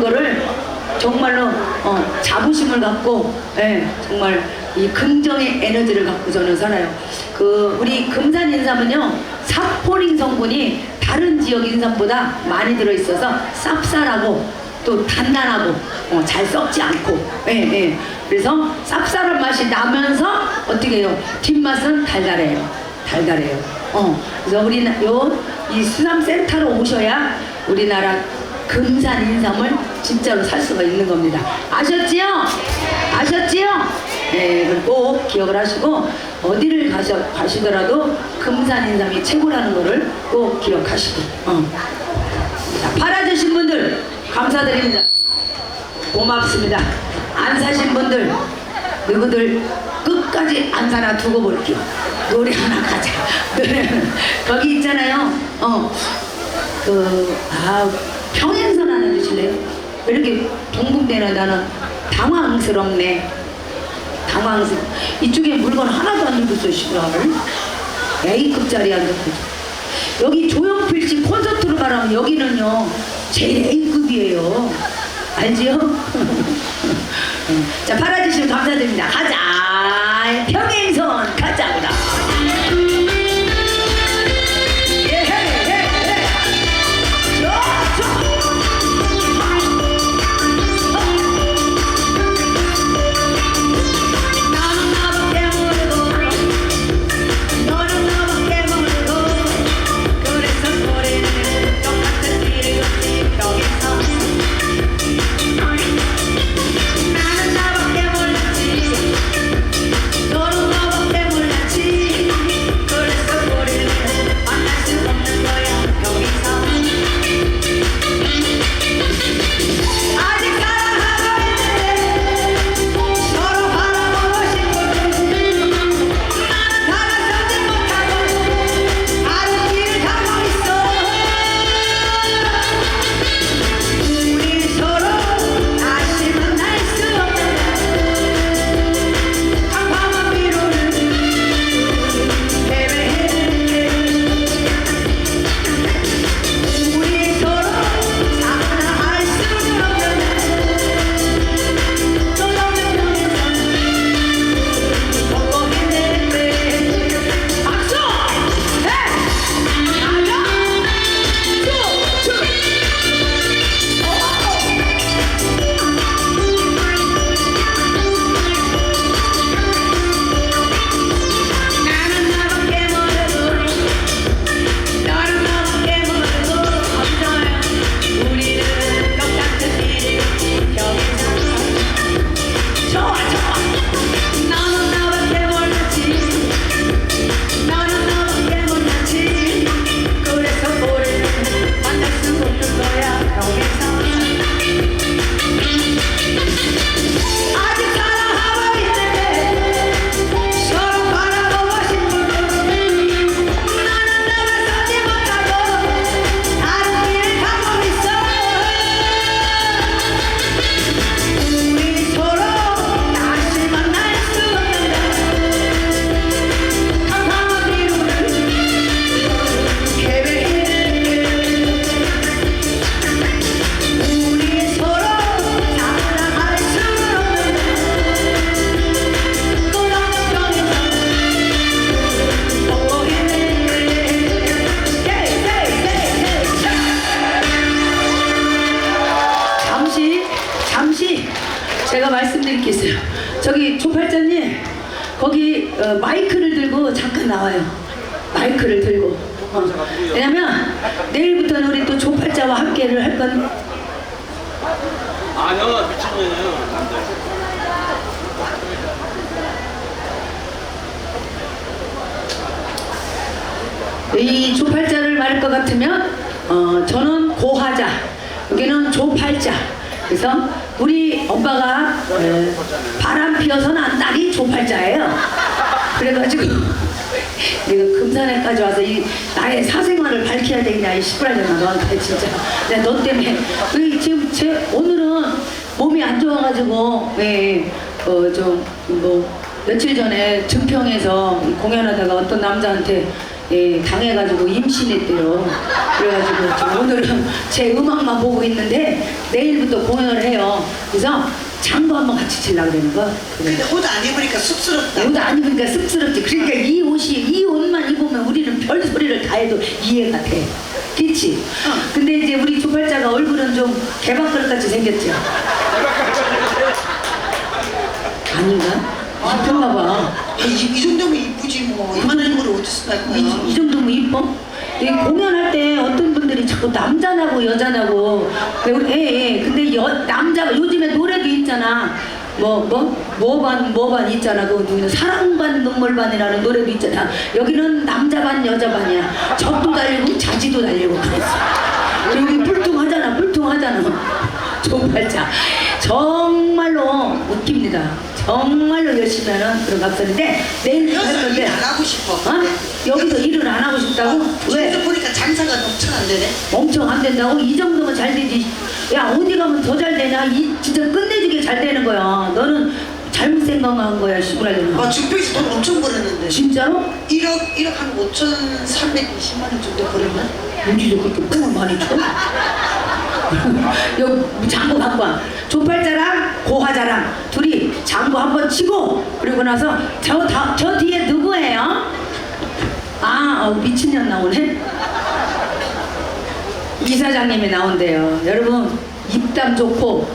거를 정말로 어, 자부심을 갖고 예, 정말 이 긍정의 에너지를 갖고 저는 살아요. 그 우리 금산 인삼은요 사포닌 성분이 다른 지역 인삼보다 많이 들어 있어서 쌉쌀하고 또 단단하고 어, 잘 썩지 않고 예, 예. 그래서 쌉쌀한 맛이 나면서 어떻게 해요 뒷맛은 달달해요 달달해요 어 그래서 우리 요 이 수산센터로 오셔야 우리나라 금산 인삼을 진짜로 살 수가 있는 겁니다 아셨지요 아셨지요 네 꼭 기억을 하시고 어디를 가셔, 가시더라도 금산 인삼이 최고라는 거를 꼭 기억하시고 어. 자, 팔아주신 분들 감사드립니다. 고맙습니다. 안 사신 분들 누구들 끝까지 안 사나 두고 볼게요. 노래 하나 가자. 거기 있잖아요. 어, 그, 아, 평행선 하나 주실래요? 왜 이렇게 동궁대는 나는 당황스럽네. 당황스럽. 이쪽에 물건 하나도 안 들고 있어, 시간을. A급짜리 안 들고. 여기 조용필 씨 콘서트로 가라면 여기는요 제일 A급이에요 알지요? 자 팔아주시면 감사드립니다 가자 평행선 가자 저기 조팔자님 거기 어, 마이크를 들고 잠깐 나와요 마이크를 들고 어. 왜냐면 내일부터는 우리 또 조팔자와 함께를 할 건 아니요 미친년이에요. 이 조팔자를 말할 것 같으면 어, 저는 고하자 여기는 조팔자 그래서 우리 엄마가 에, 바람 피어서 난 딸이 조팔자예요. 그래가지고 내가 금산에까지 와서 이 나의 사생활을 밝혀야 되겠냐 이 시부라잖아 너한테 진짜. 내가 너 때문에. 왜 지금 제 오늘은 몸이 안 좋아가지고 왜어좀뭐 며칠 전에 증평에서 공연하다가 어떤 남자한테 예, 당해가지고 임신했대요. 그래가지고 지금 오늘은 제 음악만 보고 있는데 내일부터 공연을 해요. 그래서 장도 한번 같이 치려고 그러는 거. 근데 옷 안 입으니까 쑥스럽다. 옷 안 입으니까 씁쓸했지. 그러니까 이 옷이 이 옷만 입으면 우리는 별 소리를 다 해도 이해가 돼. 그렇지? 근데 이제 우리 조팔자가 얼굴은 좀 개밥그릇 같이 생겼죠. 아닌가? 이쁜가 봐. 이, 이 정도면 이쁘지 뭐. 이만한 입으로 어디서 날 거야. 이, 이 정도면 이뻐? 이 공연할 때 어떤 분들이 자꾸 남자나고 여자나고 예, 예. 근데 여, 남자가 요즘에 노래도 있잖아 뭐, 뭐, 뭐반, 뭐반 있잖아. 그, 누구는 사랑반, 눈물반이라는 노래도 있잖아. 여기는 남자반, 여자반이야. 적도 달리고, 자지도 달리고, 그랬어. 여기 뿔뚱하잖아, 뿔뚱하잖아. 조팔자. 정말로 웃깁니다. 정말로 열심히 하는 그런 각설인데, 내일 할 여기서 건데. 일안 하고 싶어. 어? 여기서 일을 안 하고 싶다고? 왜? 진짜 보니까 장사가 엄청 안 되네. 엄청 안 된다고? 이 정도면 잘 되지. 야, 어디 가면 더 잘 되냐? 이 진짜 끝내주게 잘 되는 거야. 너는 잘못 생각한 거야, 시부라잖아. 아, 준표에서 돈 엄청 벌었는데. 진짜로? 1억, 1억 한 5,320만 원 정도 벌었나? 어디서 그렇게 뽕을 많이 쳐? 여기 장구 갖고 와. 조팔자랑 고화자랑 둘이 장구 한 번 치고 그리고 나서 저, 다, 저 뒤에 누구예요? 아, 어, 미친년 나오네? 이사장님이 나온대요. 여러분 입담 좋고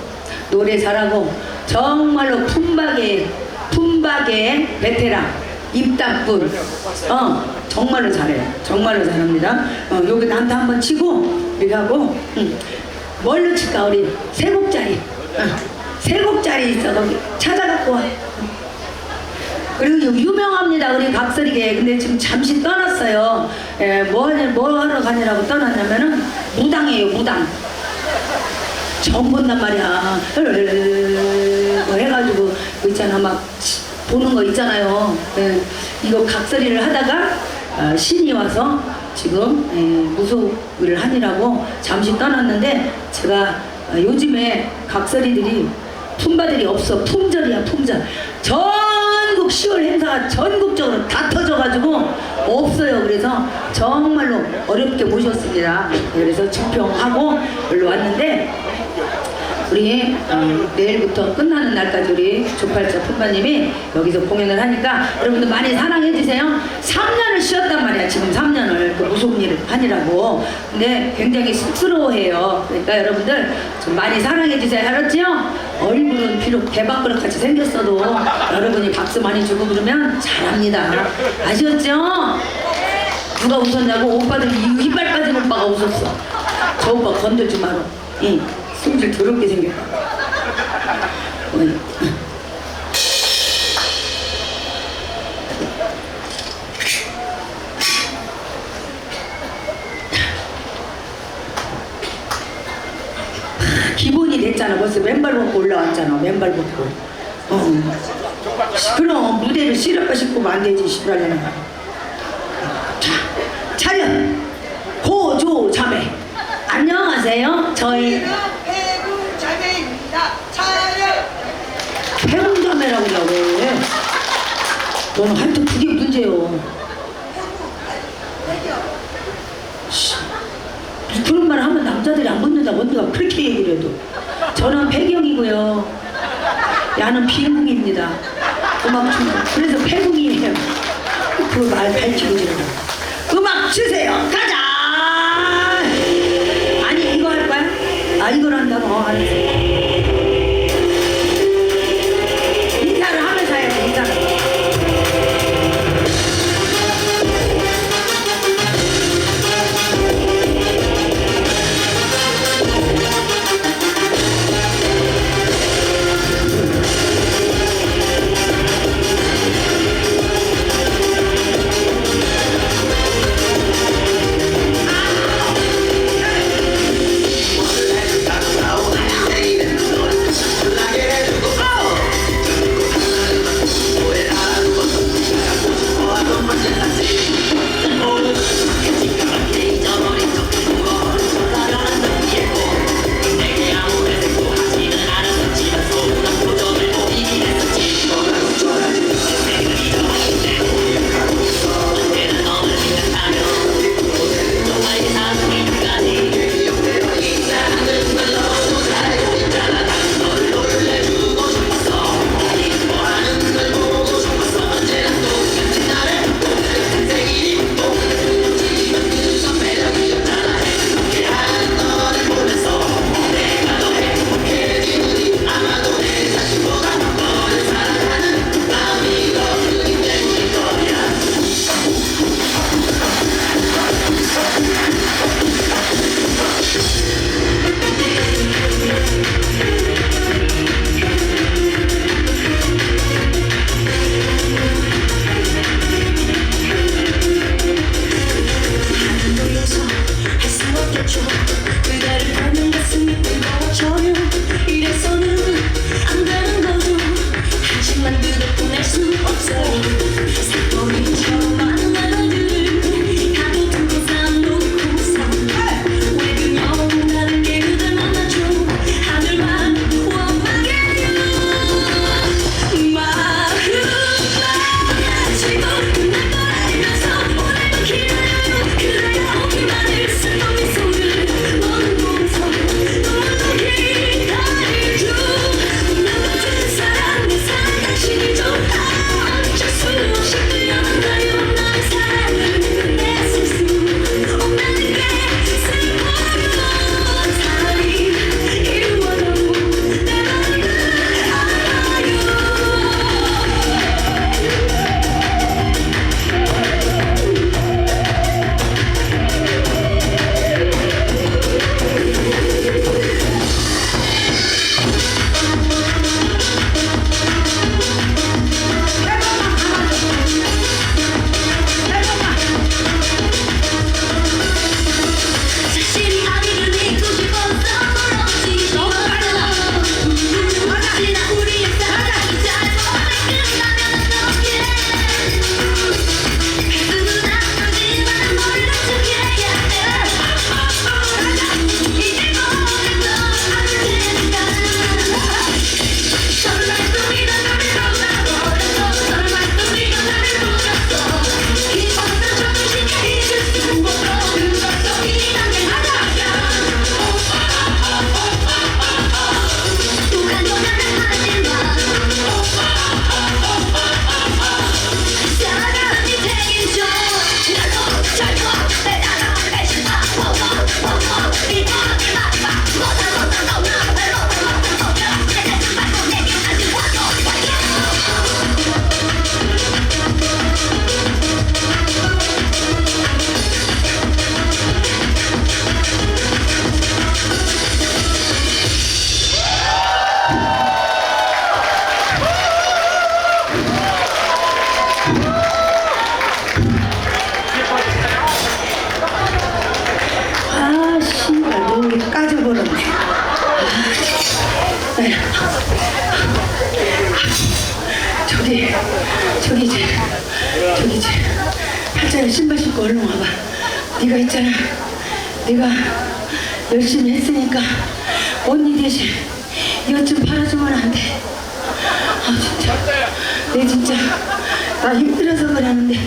노래 잘하고 정말로 품박의 품박의 베테랑 입담꾼. 어 정말로 잘해요. 정말로 잘합니다. 어 여기 난타 한번 치고 이렇게 하고 응. 뭘로 칠까 우리 세 곡짜리. 어, 세 곡짜리 있어 거기 찾아갖고 와. 그리고 유- 유명합니다. 우리 각설이게. 근데 지금 잠시 떠났어요. 예, 뭐, 하냐, 뭐 하러 가냐라고 떠났냐면은 무당이에요 무당. 처음 본단 말이야. 뭐 해가지고 그 있잖아 막 치- 보는 거 있잖아요. 예, 이거 각설이를 하다가 어, 신이 와서 지금 예, 무속을 하니라고 잠시 떠났는데 제가 어, 요즘에 각설이들이 품바들이 없어. 품절이야 품절. 전국 10월 행사가 전국적으로 다 터져가지고 없어요. 그래서 정말로 어렵게 모셨습니다. 그래서 집평하고 여기로 왔는데 우리 어, 내일부터 끝나는 날까지 우리 조팔자 품바님이 여기서 공연을 하니까 여러분들 많이 사랑해 주세요. 3년을 쉬었단 말이야. 지금 3년을 그 무속 일을 하니라고. 근데 굉장히 쑥스러워해요. 그러니까 여러분들 좀 많이 사랑해 주세요. 알았죠? 얼굴은 비록 대박그릇 같이 생겼어도 여러분이 박수 많이 주고 그러면 잘합니다. 아시겠죠? 누가 웃었냐고 오빠들 이 이빨 빠진 오빠가 웃었어. 저 오빠 건들지 마라. 응. 승질 더럽게 생겼다. 어 벗고 올라왔잖아 맨발 벗고 어. 그럼 무대를 싶으면 안 되지 시부라려나 자 차렷. 고조 자매. 안녕하세요 저희. 배구 자매입니다. 차렷! 배웅자매라고 그래. 너는 하여튼 그게 문제요. 씨, 그런 말 하면 남자들이 안 붙는다 언니가 그렇게 얘기를 해도 저는 배경이고요. 야는 비행국입니다. 음악 주 그래서 배국이에요. 그말 밝히고 지르고 음악 주세요. 가자! 아니 이거 할 거야? 아 이걸 한다고? 어, 알았어 빠져버렸네. 아, 네. 저기, 저기 이제, 저기 이제, 팔자에 신발 신고 얼른 와봐. 네가 있잖아. 네가 열심히 했으니까 언니 대신 이것 좀 팔아주면 안 돼. 아 진짜, 내 진짜 나 힘들어서 그러는데